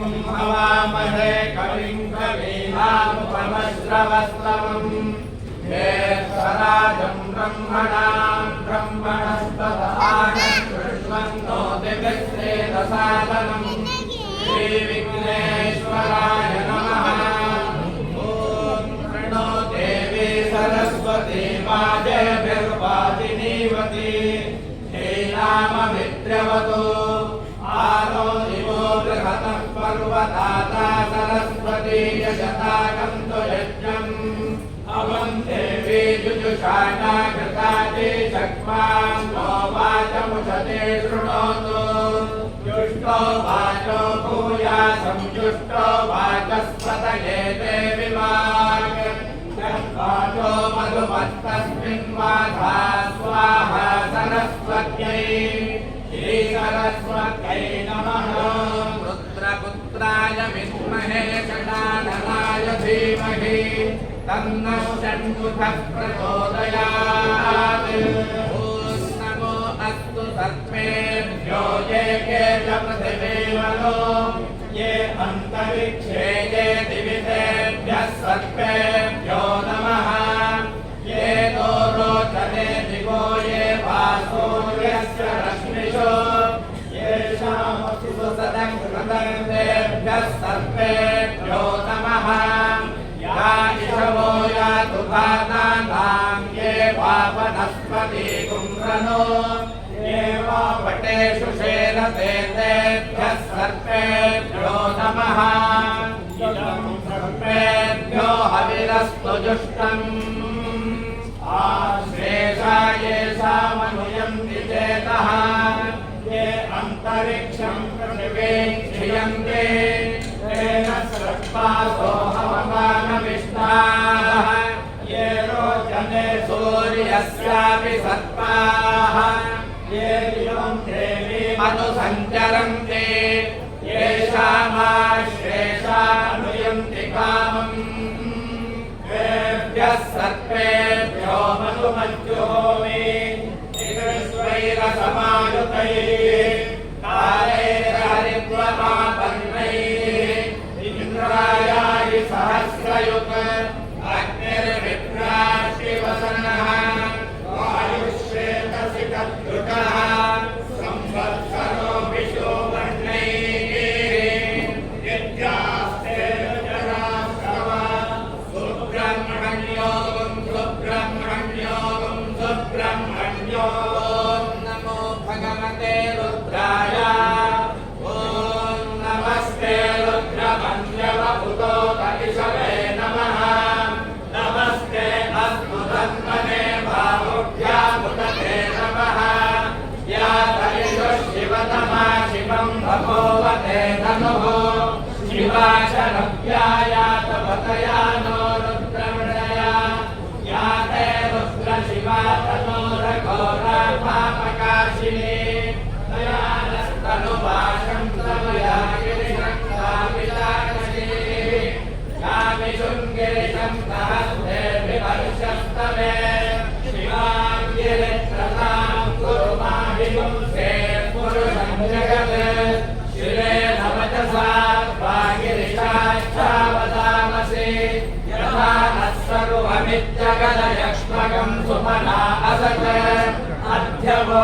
हवामहे कविम् कवीनामुपमश्रवस्तमम् ज्येष्ठराजम् ब्रह्मणाम् ब्रह्मणस्पदानम् दिविश्रेदसादनम् श्रीविघ्नेश्वराय नमः ॐ प्रणो देवी सरस्वती वाजभिर्वादिनीवती श्रीराममित्रवतु आरो दिवो बृहतः पर्वताता सरस्वती यशताकन्तु यज्ञम् अवम् देवी जुजुषाणा कृताजे चक्माम् नो वाचमुषते शृणोतु जुष्टो वाचो भूया संजुष्टो वाचस्पतये देवि वाक् वाचो मधुमत्तस्मिन् वाधा विद्महे षडाननाय धीमहि प्रचोदयात्। नमो अस्तु सर्वेभ्यो ये के च पृथिवीवनो ये अन्तरिक्षे ये दिवितेभ्यः सर्वेभ्यो नमः। ये तो रोचने दिवो ये वा सूर्यस्य रश्मिषु येषामसु सदङ्कृतेभ्यः सर्वेभ्यो यातु भातानाम् ये वा वनस्पति कुम्रनो ये वा वटेषु शेरते तेभ्यः सर्वेभ्यो नमः इदं सर्वेभ्यो हविरस्तु जुष्टम् आश्लेषा येषामनुयन्ति चेतः ये अन्तरिक्षम् पृथिवीम् क्षियन्ते तेन सर्पासो हवमानविष्टाः सूर्यस्यापि सर्पाः ये दिवम् देवीमनुसञ्चरन्ति येषामाश्लेषानुयन्ति कामम् तेभ्यः सर्पेभ्यो मधुमज्जुहोमि निकृष्वैरसमायुतैः सर्वमित्यगदयक्ष्मकं सुमना असत् अध्यवो